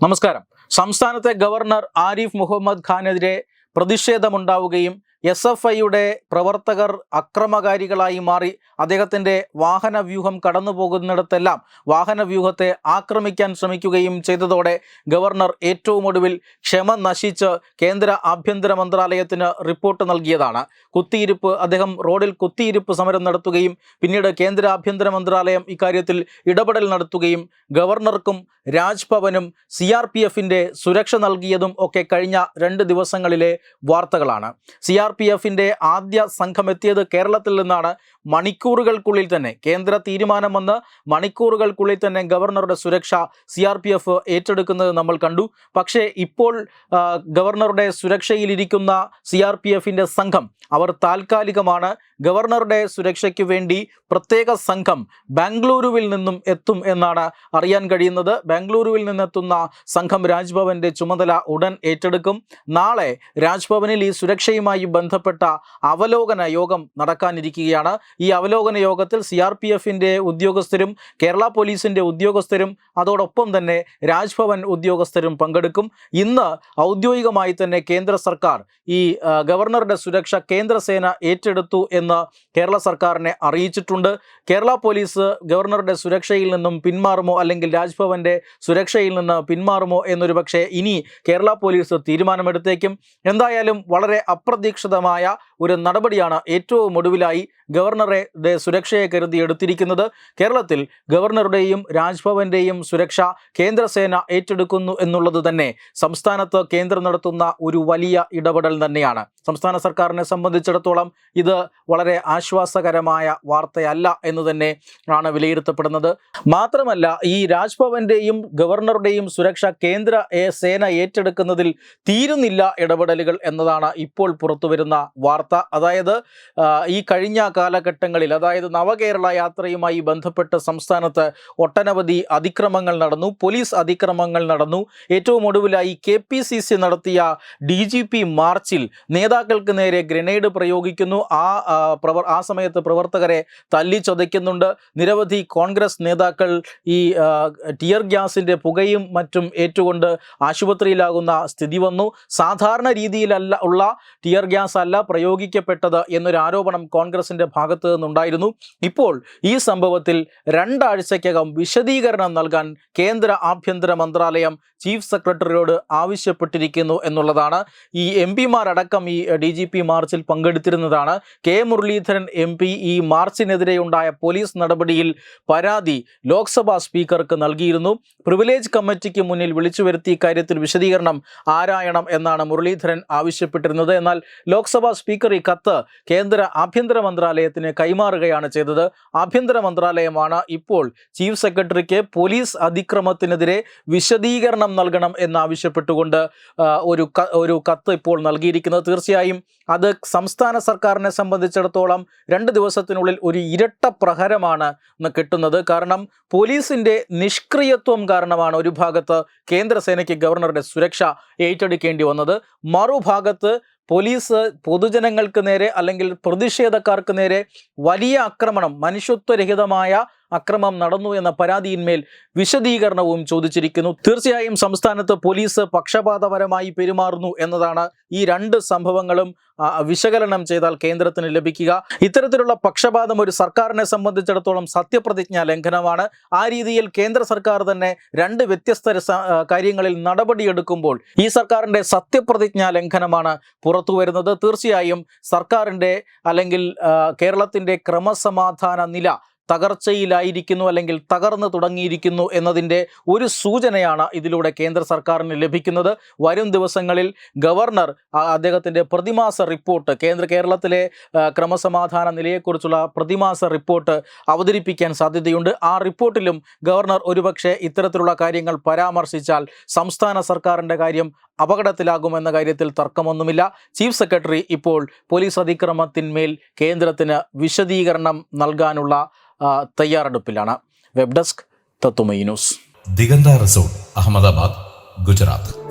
നമസ്കാരം. സംസ്ഥാനത്തെ ഗവർണർ ആരിഫ് മുഹമ്മദ് ഖാനെതിരെ പ്രതിഷേധമുണ്ടാവുകയും എസ് എഫ് ഐയുടെ പ്രവർത്തകർ അക്രമകാരികളായി മാറി അദ്ദേഹത്തിന്റെ വാഹന വ്യൂഹം കടന്നു പോകുന്നിടത്തെല്ലാം വാഹന വ്യൂഹത്തെ ആക്രമിക്കാൻ ശ്രമിക്കുകയും ചെയ്തതോടെ ഗവർണർ ഏറ്റവും ഒടുവിൽ ക്ഷമ നശിച്ച് കേന്ദ്ര ആഭ്യന്തര മന്ത്രാലയത്തിന് റിപ്പോർട്ട് നൽകിയതാണ്. കുത്തിയിരിപ്പ് അദ്ദേഹം റോഡിൽ കുത്തിയിരിപ്പ് സമരം നടത്തുകയും പിന്നീട് കേന്ദ്ര ആഭ്യന്തര മന്ത്രാലയം ഇക്കാര്യത്തിൽ ഇടപെടൽ നടത്തുകയും ഗവർണർക്കും രാജ്ഭവനും സി ആർ പി എഫിന്റെ സുരക്ഷ നൽകിയതും ഒക്കെ കഴിഞ്ഞ രണ്ട് ദിവസങ്ങളിലെ വാർത്തകളാണ്. സി ആർ പി എഫിന്റെ ആദ്യ സംഘമെത്തിയത് കേരളത്തിൽ നിന്നാണ്. മണിക്കൂറുകൾക്കുള്ളിൽ തന്നെ കേന്ദ്ര തീരുമാനം വന്ന് മണിക്കൂറുകൾക്കുള്ളിൽ തന്നെ ഗവർണറുടെ സുരക്ഷ സി ആർ പി എഫ് ഏറ്റെടുക്കുന്നത് നമ്മൾ കണ്ടു. പക്ഷേ ഇപ്പോൾ ഗവർണറുടെ സുരക്ഷയിലിരിക്കുന്ന സി ആർ പി എഫിന്റെ സംഘം അവർ താൽക്കാലികമാണ്. ഗവർണറുടെ സുരക്ഷയ്ക്ക് വേണ്ടി പ്രത്യേക സംഘം ബാംഗ്ലൂരുവിൽ നിന്നും എത്തും എന്നാണ് അറിയാൻ കഴിയുന്നത്. ബാംഗ്ലൂരുവിൽ നിന്നെത്തുന്ന സംഘം രാജ്ഭവന്റെ ചുമതല ഉടൻ ഏറ്റെടുക്കും. നാളെ രാജ്ഭവനിൽ ഈ സുരക്ഷയുമായി ബന്ധപ്പെട്ട അവലോകന യോഗം നടക്കാനിരിക്കുകയാണ്. ഈ അവലോകന യോഗത്തിൽ സി ആർ പി എഫിന്റെ ഉദ്യോഗസ്ഥരും കേരള പോലീസിന്റെ ഉദ്യോഗസ്ഥരും അതോടൊപ്പം തന്നെ രാജ്ഭവൻ ഉദ്യോഗസ്ഥരും പങ്കെടുക്കും. ഇന്ന് ഔദ്യോഗികമായി തന്നെ കേന്ദ്ര സർക്കാർ ഈ ഗവർണറുടെ സുരക്ഷ കേന്ദ്രസേന ഏറ്റെടുത്തു എന്ന് കേരള സർക്കാരിനെ അറിയിച്ചിട്ടുണ്ട്. കേരള പോലീസ് ഗവർണറുടെ സുരക്ഷയിൽ നിന്നും പിന്മാറുമോ അല്ലെങ്കിൽ രാജ്ഭവന്റെ സുരക്ഷയിൽ നിന്ന് പിന്മാറുമോ എന്നൊരു പക്ഷേ ഇനി കേരള പോലീസ് തീരുമാനമെടുത്തേക്കും. എന്തായാലും വളരെ അപ്രതീക്ഷിതമായ ഒരു നടപടിയാണ് ഏറ്റവും ഒടുവിലായി ഗവർണറെ ടെ സുരക്ഷയെ കരുതി എടുത്തിരിക്കുന്നത്. കേരളത്തിൽ ഗവർണറുടെയും രാജ്ഭവന്റെയും സുരക്ഷ കേന്ദ്രസേന ഏറ്റെടുക്കുന്നു എന്നുള്ളത് തന്നെ സംസ്ഥാനത്ത് കേന്ദ്രം നടത്തുന്ന ഒരു വലിയ ഇടപെടൽ തന്നെയാണ്. സംസ്ഥാന സർക്കാരിനെ സംബന്ധിച്ചിടത്തോളം ഇത് വളരെ ആശ്വാസകരമായ വാർത്തയല്ല എന്ന് തന്നെ ആണ് വിലയിരുത്തപ്പെടുന്നത്. മാത്രമല്ല ഈ രാജ്ഭവന്റെയും ഗവർണറുടെയും സുരക്ഷ കേന്ദ്ര സേന ഏറ്റെടുക്കുന്നതിൽ തീരുന്നില്ല ഇടപെടലുകൾ എന്നതാണ് ഇപ്പോൾ പുറത്തുവരുന്ന വാർത്ത. അതായത് ഈ കഴിഞ്ഞ കാലഘട്ടങ്ങളിൽ അതായത് നവകേരള യാത്രയുമായി ബന്ധപ്പെട്ട് സംസ്ഥാനത്ത് ഒട്ടനവധി അതിക്രമങ്ങൾ നടന്നു പോലീസ് അതിക്രമങ്ങൾ നടന്നു. ഏറ്റവും ഒടുവിലായി കെ നടത്തിയ ഡി മാർച്ചിൽ നേതാക്കൾക്ക് നേരെ ഗ്രനേഡ് പ്രയോഗിക്കുന്നു. ആ പ്രവർ ആ സമയത്ത് പ്രവർത്തകരെ തല്ലിച്ചതയ്ക്കുന്നുണ്ട്. നിരവധി കോൺഗ്രസ് നേതാക്കൾ ഈ ടിയർ ഗ്യാസിന്റെ പുകയും മറ്റും ഏറ്റുകൊണ്ട് ആശുപത്രിയിലാകുന്ന സ്ഥിതി വന്നു. സാധാരണ രീതിയിലല്ല ഉള്ള ടിയർ ഗ്യാസ് അല്ല പ്രയോഗിക്കപ്പെട്ടത് എന്നൊരു ആരോപണം കോൺഗ്രസിന്റെ ഭാഗത്ത് നിന്നുണ്ടായിരുന്നു. ഇപ്പോൾ ഈ സംഭവത്തിൽ രണ്ടാഴ്ചയ്ക്കകം വിശദീകരണം നൽകാൻ കേന്ദ്ര ആഭ്യന്തര മന്ത്രാലയം ചീഫ് സെക്രട്ടറിയോട് ആവശ്യപ്പെട്ടിരിക്കുന്നു എന്നുള്ളതാണ്. ഈ എം പിമാരടക്കം ഈ ഡി ജി പി മാർച്ചിൽ പങ്കെടുത്തിരുന്നതാണ്. കെ മുരളീധരൻ എം പി ഈ മാർച്ചിനെതിരെയുണ്ടായ പോലീസ് നടപടിയിൽ പരാതി ലോക്സഭാ സ്പീക്കർക്ക് നൽകിയിരുന്നു. പ്രിവിലേജ് കമ്മിറ്റിക്ക് മുന്നിൽ വിളിച്ചു വരുത്തി ഇക്കാര്യത്തിൽ വിശദീകരണം ആരായണം എന്നാണ് മുരളീധരൻ ആവശ്യപ്പെട്ടിരുന്നത്. എന്നാൽ ലോക്സഭാ സ്പീക്കർ ഈ കത്ത് കേന്ദ്ര ആഭ്യന്തര മന്ത്രാലയത്തിന് കൈമാറുകയാണ് ചെയ്തത്. ആഭ്യന്തര മന്ത്രാലയമാണ് ഇപ്പോൾ ചീഫ് സെക്രട്ടറിക്ക് പോലീസ് അതിക്രമത്തിനെതിരെ വിശദീകരണം നൽകണം എന്നാവശ്യപ്പെട്ടുകൊണ്ട് ഒരു ഒരു കത്ത് ഇപ്പോൾ നൽകിയിരിക്കുന്നത്. തീർച്ചയായും അത് സംസ്ഥാന സർക്കാരിനെ സംബന്ധിച്ചിടത്തോളം രണ്ട് ദിവസത്തിനുള്ളിൽ ഒരു ഇരട്ട പ്രഹരമാണ് കിട്ടുന്നത്. കാരണം പോലീസിന്റെ നിഷ്ക്രിയത്വം കാരണമാണ് ഒരു ഭാഗത്ത് കേന്ദ്രസേനയ്ക്ക് ഗവർണറുടെ സുരക്ഷ ഏറ്റെടുക്കേണ്ടി വന്നത്. മറുഭാഗത്ത് പോലീസ് പൊതുജനങ്ങൾക്ക് നേരെ അല്ലെങ്കിൽ പ്രതിഷേധക്കാർക്ക് നേരെ വലിയ ആക്രമണം മനുഷ്യത്വരഹിതമായ അക്രമം നടന്നു എന്ന പരാതിയിന്മേൽ വിശദീകരണവും ചോദിച്ചിരിക്കുന്നു. തീർച്ചയായും സംസ്ഥാനത്ത് പോലീസ് പക്ഷപാതപരമായി പെരുമാറുന്നു എന്നതാണ് ഈ രണ്ട് സംഭവങ്ങളും വിശകലനം ചെയ്താൽ കേന്ദ്രത്തിന് ലഭിക്കുക. ഇത്തരത്തിലുള്ള പക്ഷപാതം ഒരു സർക്കാരിനെ സംബന്ധിച്ചിടത്തോളം സത്യപ്രതിജ്ഞാ ലംഘനമാണ്. ആ രീതിയിൽ കേന്ദ്ര സർക്കാർ തന്നെ രണ്ട് വ്യത്യസ്ത കാര്യങ്ങളിൽ നടപടിയെടുക്കുമ്പോൾ ഈ സർക്കാരിന്റെ സത്യപ്രതിജ്ഞാ ലംഘനമാണ് പുറത്തു വരുന്നത്. തീർച്ചയായും സർക്കാരിന്റെ അല്ലെങ്കിൽ കേരളത്തിന്റെ ക്രമസമാധാന നില തകർച്ചയിലായിരിക്കുന്നു അല്ലെങ്കിൽ തകർന്നു തുടങ്ങിയിരിക്കുന്നു എന്നതിന്റെ ഒരു സൂചനയാണ് ഇതിലൂടെ കേന്ദ്ര സർക്കാരിന് ലഭിക്കുന്നത്. വരും ദിവസങ്ങളിൽ ഗവർണർ അദ്ദേഹത്തിന്റെ പ്രതിമാസ റിപ്പോർട്ട് കേന്ദ്ര കേരളത്തിലെ ക്രമസമാധാന നിലയെക്കുറിച്ചുള്ള പ്രതിമാസ റിപ്പോർട്ട് അവതരിപ്പിക്കാൻ സാധ്യതയുണ്ട്. ആ റിപ്പോർട്ടിലും ഗവർണർ ഒരുപക്ഷെ ഇത്തരത്തിലുള്ള കാര്യങ്ങൾ പരാമർശിച്ചാൽ സംസ്ഥാന സർക്കാരിന്റെ കാര്യം അപകടത്തിലാകുമെന്ന കാര്യത്തിൽ തർക്കമൊന്നുമില്ല. ചീഫ് സെക്രട്ടറി ഇപ്പോൾ പോലീസ് അതിക്രമത്തിന്മേൽ കേന്ദ്രത്തിന് വിശദീകരണം നൽകാനുള്ള തയ്യാറെടുപ്പിലാണ്. വെബ് ഡെസ്ക് തത്തുമൈ ന്യൂസ്. ദിഗന്ത റിസോർട്ട് അഹമ്മദാബാദ് ഗുജറാത്ത്.